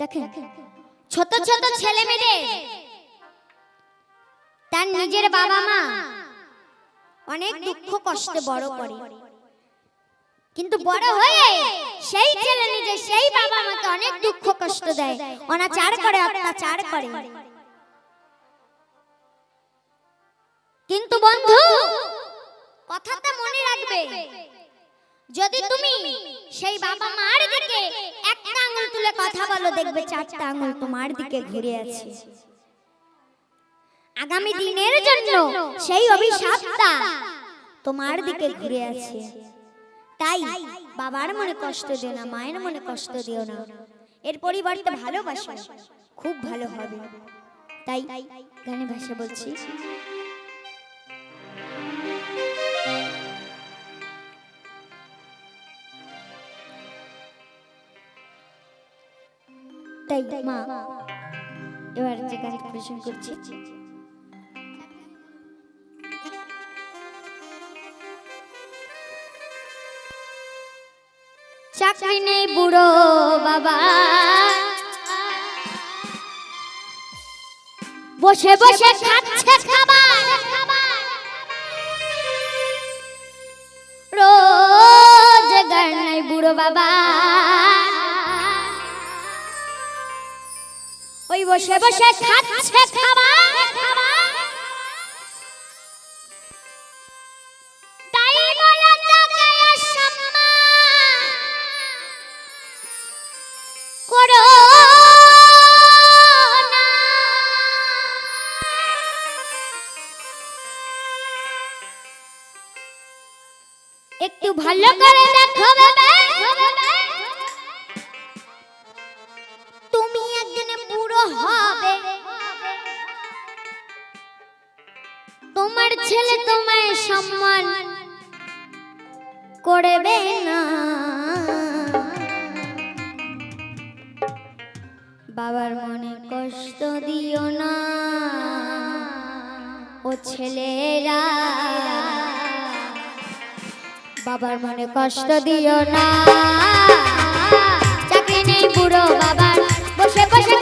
দেখেন ছোট ছোট ছেলে মেয়েদের তার নিজের বাবা মা অনেক দুঃখ কষ্টে বড় করে। কিন্তু বড় হয়ে সেই ছেলে নিজে সেই বাবা মাকে অনেক দুঃখ কষ্ট দেয়। অনাচার করে অত্যাচার করে। কিন্তু বন্ধু কথাটা মনে রাখবে। যদি তুমি সেই বাবা মার দিকে একটা আঙুল তুলে কথা বলো দেখবে চারটা আঙুল তোমার দিকে ঘুরে আছে। আগামী দিনের জন্য সেই অভিশাপটা তোমার দিকে ঘুরে আছে। তাই বাবার মনে কষ্ট দিও না মায়ের মনে কষ্ট দিও না। এর পরিবর্তে ভালোবাসো খুব ভালো হবে। তাই গানে ভাষা বলছি। তাই মা। এবার যে গান পরিবেশন করছি। চাকরি নেই বুড়ো বাবা। বসে বসে খাচ্ছে খাবার। রোজগার নাই বুড়ো বাবা। ওই বসে বসে খাচ্ছে খাবার। একটু ভালো করে দেখো করবে না। বাবার মনে কষ্ট দিও না। ও ছেলেরা, বাবার মনে কষ্ট দিও না। চাকরি নেই বুড়ো বাবার, বসে বসে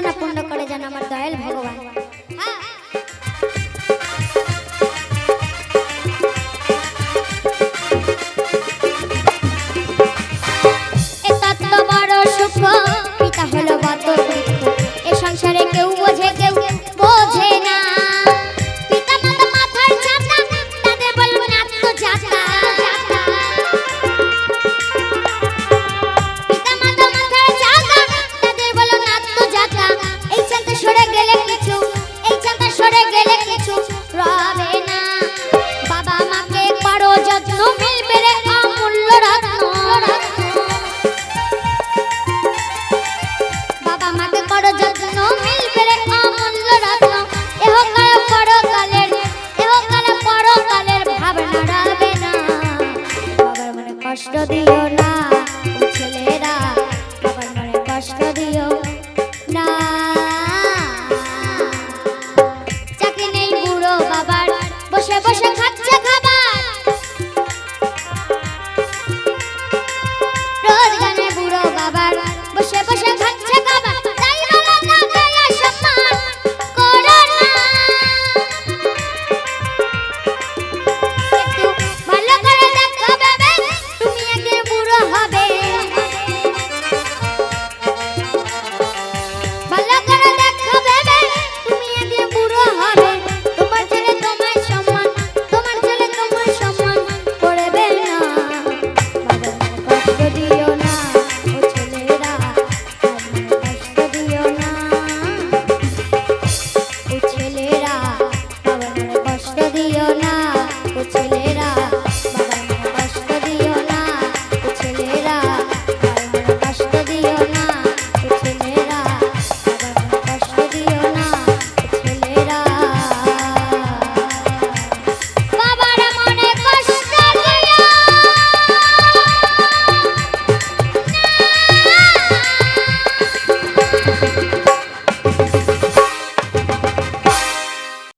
ভাই দশ টাকা করে